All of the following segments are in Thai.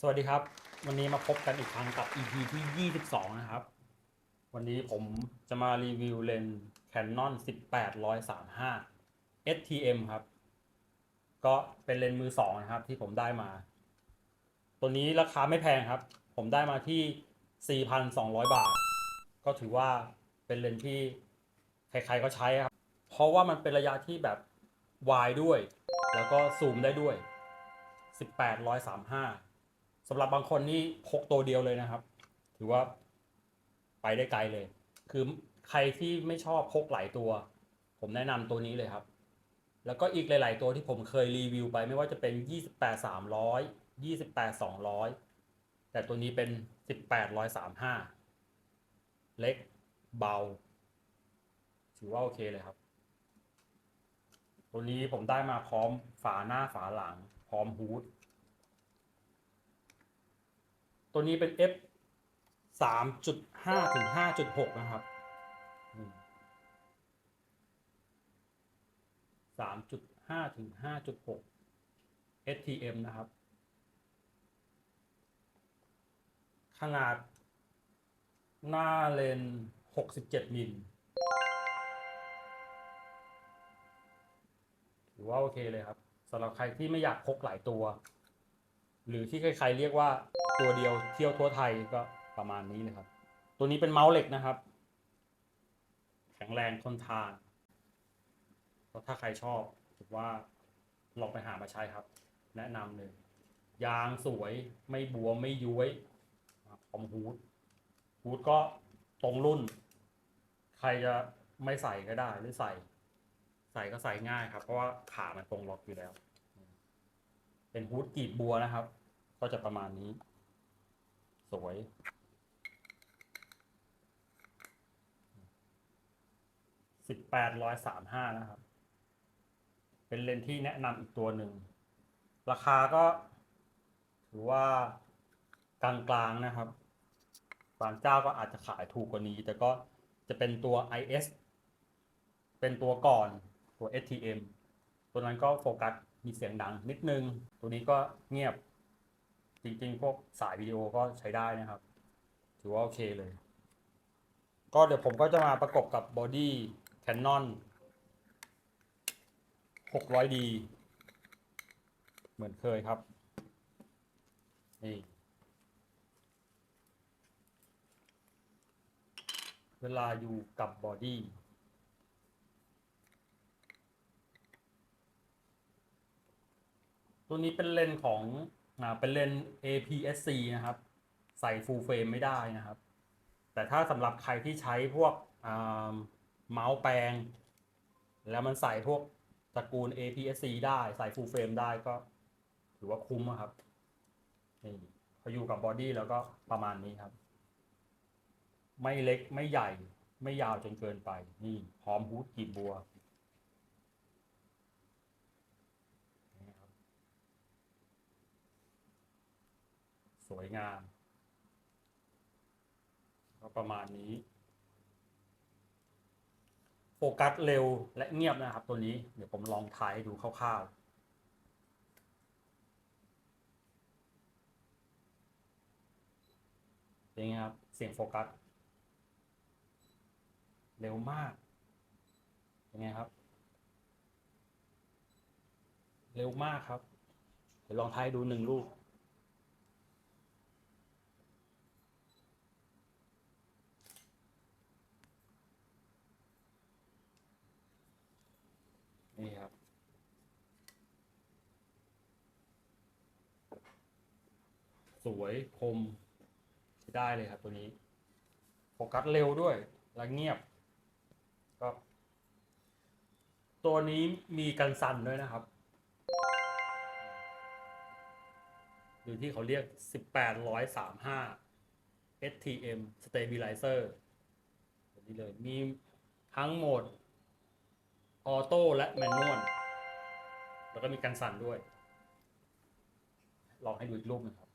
สวัสดีครับ วันนี้มาพบกันอีกครั้งกับ EP ที่ 22 นะครับ วันนี้ผมจะมารีวิวเลนส์ Canon 18-135 STM ครับ ก็เป็นเลนส์มือสองนะครับที่ผมได้มา ตัวนี้ราคาไม่แพงครับ ผมได้มาที่ 4,200 บาท ก็ถือว่าเป็นเลนส์ที่ใครๆก็ใช้ครับ เพราะว่ามันเป็นระยะที่แบบวายด้วย แล้วก็ซูมได้ด้วย 18-135 สำหรับบางคนนี่พกตัวเดียวเลยนะครับ ถือว่าไปได้ไกลเลย คือใครที่ไม่ชอบพกหลายตัว ผมแนะนำตัวนี้เลยครับ แล้วก็อีกหลาย ๆ ตัวที่ผมเคยรีวิวไปไม่ว่าจะเป็น 28 300 28 200 แต่ตัวนี้เป็น 18 135 เล็กเบา ถือว่าโอเคเลยครับ ตัวนี้ผมได้มาพร้อมฝาหน้าฝาหลัง พร้อมฮูด ตัวนี้เป็น f สามจุดห้าถึงห้าจุดหกนะครับสามจุดห้าถึงห้าจุดหก STM นะครับ ขนาด หน้าเลนหกสิบเจ็ดมิลถือว่าโอเคเลยครับสำหรับใครที่ไม่อยากพกหลายตัว หรือที่ใครๆเรียกว่าตัวเดียวเที่ยวทั่วไทยก็ประมาณนี้เลยครับ ตัวนี้เป็นเมาส์เหล็กนะครับ แข็งแรงทนทานก็ถ้าใครชอบถือว่าลองไปหามาใช้ครับ แนะนำเลย ยางสวยไม่บวมไม่ย้วยพร้อมฮูดฮูดก็ตรงรุ่น ใครจะไม่ใส่ก็ได้หรือใส่ ใส่ก็ใส่ง่ายครับ เพราะว่าขามันตรงล็อกอยู่แล้ว เป็นฮูดกีบบัวนะครับ ก็จะประมาณนี้ สวย สิบแปดร้อยสามห้านะครับ เป็นเลนที่แนะนำอีกตัวหนึ่ง ราคาก็ถือว่ากลางๆนะครับ บางเจ้าก็อาจจะขายถูกกว่านี้ แต่ก็จะเป็นตัว IS เป็นตัวก่อนตัว STM ตัวนั้นก็โฟกัสมีเสียงดังนิดนึง ตัวนี้ก็เงียบ จริงๆ พวกสายวิดีโอก็ใช้ได้นะครับ ถือว่าโอเคเลย ก็เดี๋ยวผมก็จะมาประกบกับบอดี้ Canon 600D เหมือนเคยครับ นี่เวลาอยู่กับบอดี้ ตัวนี้เป็นเลนของอ่าเป็นเลน APS-C นะครับ ใส่ full frame ไม่ได้นะครับ แต่ถ้าสำหรับใครที่ใช้พวกอ่าเมาส์แปลง แล้วมันใส่พวกตระกูล APS-C ได้ใส่ full frame ได้ก็ ถือว่าคุ้มอะครับนี่พออยู่กับบอดี้แล้วก็ประมาณนี้ครับ ไม่เล็กไม่ใหญ่ไม่ยาวจนเกินไป นี่พร้อมฮูดกีบบัวนี่ครับ สวยงาม ก็ประมาณนี้ โฟกัสเร็วและเงียบนะครับตัวนี้ เดี๋ยวผมลองถ่ายให้ดูคร่าวๆเป็นไงครับ เสียงโฟกัส เร็วมากเป็นไงครับ เร็วมากครับ เดี๋ยวลองถ่ายดูหนึ่งลูก นี่ครับ สวยคมใช้ได้เลยครับตัวนี้โฟกัสเร็วด้วย และเงียบ ก็ ตัวนี้มีกันสั่นด้วยนะครับ หรือที่เขาเรียก 1835 STM Stabilizer ตัวนี้เลยมีทั้งโหมดออโต้และแมนนวลแล้วก็มีกันสั่นด้วย ลองให้ดูอีกรูปนึงครับ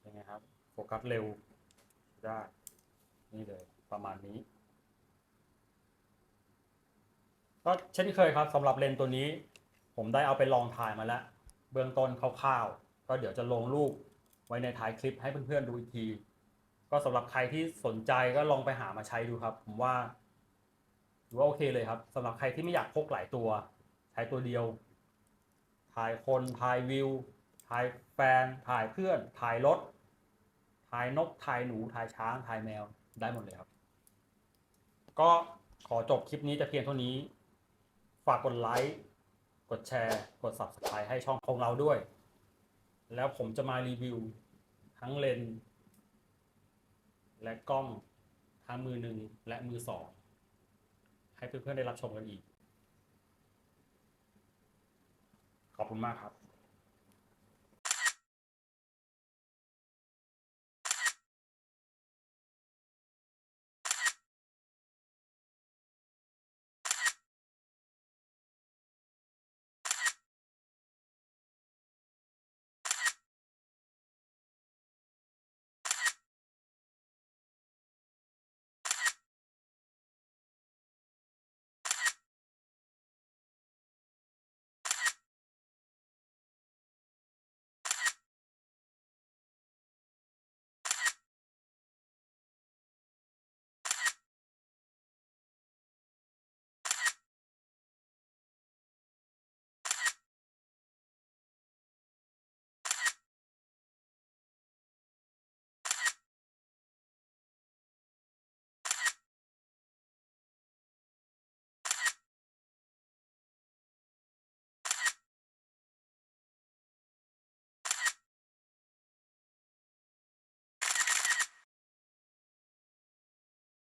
เป็นไงครับ โฟกัสเร็วได้ นี่เลยประมาณนี้ ก็เช่นเคยครับสำหรับเลนตัวนี้ ผมได้เอาไปลองถ่ายมาแล้ว เบื้องต้นคร่าวๆ ก็เดี๋ยวจะลงรูปไว้ในท้ายคลิปให้เพื่อนๆดูอีกที ก็สำหรับใครที่สนใจก็ลองไปหามาใช้ดูครับ ผมว่าถือว่าโอเคเลยครับสำหรับใครที่ไม่อยากพกหลายตัว ใช้ตัวเดียว ถ่ายคนถ่ายวิว ถ่ายแฟน ถ่ายเพื่อน ถ่ายรถ ถ่ายนกถ่ายหนูถ่ายช้างถ่ายแมวได้หมดเลยครับ ก็ขอจบคลิปนี้แต่เพียงเท่านี้ ฝากกดไลค์กดแชร์ กด subscribe ให้ช่องของเราด้วย แล้วผมจะมารีวิว ทั้งเลนส์และกล้องทั้งมือหนึ่งและมือสอง ให้เพื่อนๆได้รับชมกันอีก ขอบคุณมากครับ